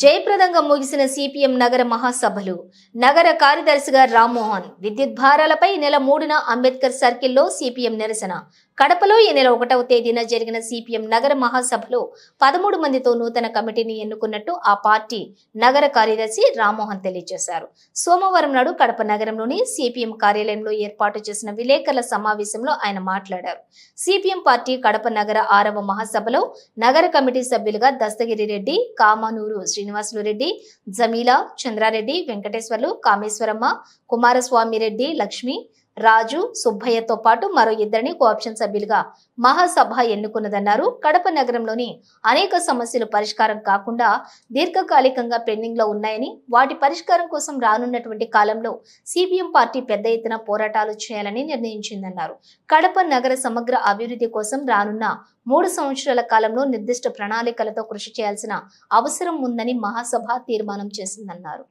జయప్రదంగా ముగిసిన సిపిఎం నగర మహాసభలు. నగర కార్యదర్శిగా రామ్మోహన్. విద్యుత్ భారాలపై నెల మూడున అంబేద్కర్ సర్కిల్లో సిపిఎం నిరసన. కడపలో ఈ నెల ఒకటవ తేదీన జరిగిన సిపిఎం నగర మహాసభలో పదమూడు మందితో నూతన కమిటీని ఎన్నుకున్నట్టు ఆ పార్టీ నగర కార్యదర్శి రామ్మోహన్ తెలియజేశారు. సోమవారం నాడు కడప నగరంలోని సిపిఎం కార్యాలయంలో ఏర్పాటు చేసిన విలేకరుల సమావేశంలో ఆయన మాట్లాడారు. సిపిఎం పార్టీ కడప నగర ఆరవ మహాసభలో నగర కమిటీ సభ్యులుగా దస్తగిరి రెడ్డి కామానూరు శ్రీనివాసులు రెడ్డి జమీలా చంద్రారెడ్డి వెంకటేశ్వర్లు కామేశ్వరమ్మ కుమారస్వామి రెడ్డి లక్ష్మి రాజు సుబ్బయ్యతో పాటు మరో ఇద్దరిని కోఆప్షన్ సభ్యులుగా మహాసభ ఎన్నుకున్నదన్నారు. కడప నగరంలోని అనేక సమస్యలు పరిష్కారం కాకుండా దీర్ఘకాలికంగా పెండింగ్లో ఉన్నాయని వాటి పరిష్కారం కోసం రానున్నటువంటి కాలంలో సిపిఎం పార్టీ పెద్ద ఎత్తున పోరాటాలు చేయాలని నిర్ణయించిందన్నారు. కడప నగర సమగ్ర అభివృద్ధి కోసం రానున్న మూడు సంవత్సరాల కాలంలో నిర్దిష్ట ప్రణాళికలతో కృషి చేయాల్సిన అవసరం ఉందని మహాసభ తీర్మానం చేసిందన్నారు.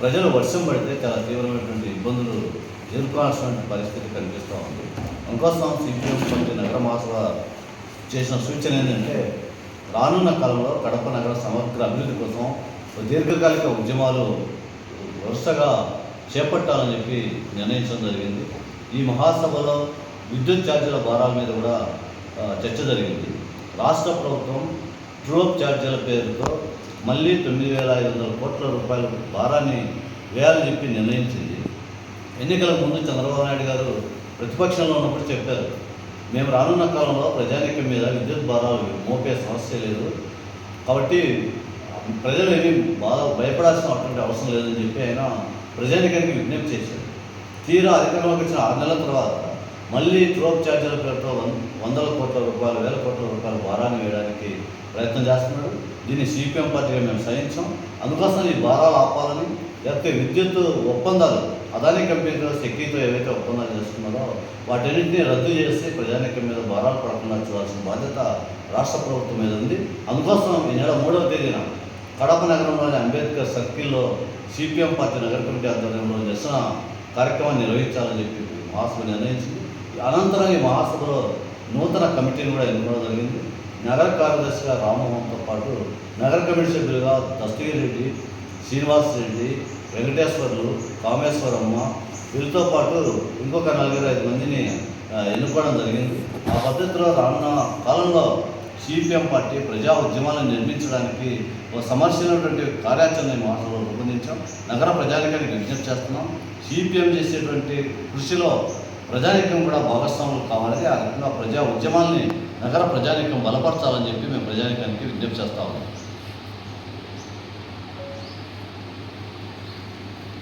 ప్రజలు వర్షం పడితే చాలా తీవ్రమైనటువంటి ఇబ్బందులు ఎదుర్కోవాల్సిన పరిస్థితి కనిపిస్తూ ఉంది. అంకోసం సిపిఎం పార్టీ నగర చేసిన సూచన ఏంటంటే రానున్న కాలంలో కడప నగర సమగ్ర అభివృద్ధి కోసం దీర్ఘకాలిక ఉద్యమాలు వరుసగా చేపట్టాలని చెప్పి నిర్ణయించడం జరిగింది. ఈ మహాసభలో విద్యుత్ ఛార్జీల భారాల మీద కూడా చర్చ జరిగింది. రాష్ట్ర ప్రభుత్వం ట్రోప్ ఛార్జీల పేరుతో మళ్ళీ తొమ్మిది వేల ఐదు వందల కోట్ల రూపాయల భారాన్ని వేయాలని చెప్పి నిర్ణయించింది. ఎన్నికల ముందు చంద్రబాబు నాయుడు గారు ప్రతిపక్షంలో ఉన్నప్పుడు చెప్పారు మేము రానున్న కాలంలో ప్రజానీకం మీద విద్యుత్ భారాలు మోపే సమస్య లేదు. కాబట్టి ప్రజలు ఏమీ బాగా భయపడాల్సిన అటువంటి అవసరం లేదని చెప్పి ఆయన ప్రజానికానికి విజ్ఞప్తి చేశారు. తీరా అధికారంలోకి వచ్చిన ఆరు నెలల తర్వాత మళ్ళీ ట్రోప్ ఛార్జీల పేరుతో వం వందల కోట్ల రూపాయలు వేల కోట్ల రూపాయల భారాన్ని వేయడానికి ప్రయత్నం చేస్తున్నాడు. దీన్ని సిపిఎం పార్టీగా మేము సహించాం. అందుకోసం ఈ భారాలు ఆపాలని లేకపోతే విద్యుత్ ఒప్పందాలు అదానీ కంపెనీతో శక్తితో ఏవైతే ఒప్పందాలు చేసుకున్నారో వాటన్నింటినీ రద్దు చేసి ప్రజానికం మీద భారాలు పడకుండా చూడాల్సిన బాధ్యత రాష్ట్ర ప్రభుత్వం మీద ఉంది. అందుకోసం ఈ నెల మూడవ తేదీన కడప నగరంలోని అంబేద్కర్ సర్కిల్లో సిపిఎం పార్టీ నగర కమిటీ ఆధ్వర్యంలో నిరసన కార్యక్రమాన్ని నిర్వహించాలని చెప్పి మహాసభ నిర్ణయించింది. అనంతరం ఈ మహాసభలో నూతన కమిటీని కూడా ఎన్నుకోవడం జరిగింది. నగర కార్యదర్శిగా రామ్మోహన్తో పాటు నగర కమిటీ సభ్యులుగా దస్తగిరి రెడ్డి శ్రీనివాస్ రెడ్డి వెంకటేశ్వర్లు కామేశ్వరమ్మ వీరితో పాటు ఇంకొక నలుగురు ఐదు మందిని ఎన్నుకోవడం జరిగింది. ఆ పద్ధతిలో రానున్న కాలంలో సిపిఎం పార్టీ ప్రజా ఉద్యమాలను నిర్మించడానికి ఒక సమర్శనటువంటి కార్యాచరణ ఈ రూపొందించాం. నగర ప్రజానికానికి విజ్ఞప్తి చేస్తున్నాం. సిపిఎం చేసేటువంటి కృషిలో ప్రజానీకం కూడా భాగస్వాములు కావాలని ఆ రకంగా ప్రజా ఉద్యమాల్ని నగర ప్రజానీకం బలపరచాలని చెప్పి మేము ప్రజానీకానికి విజ్ఞప్తి చేస్తా ఉన్నాం.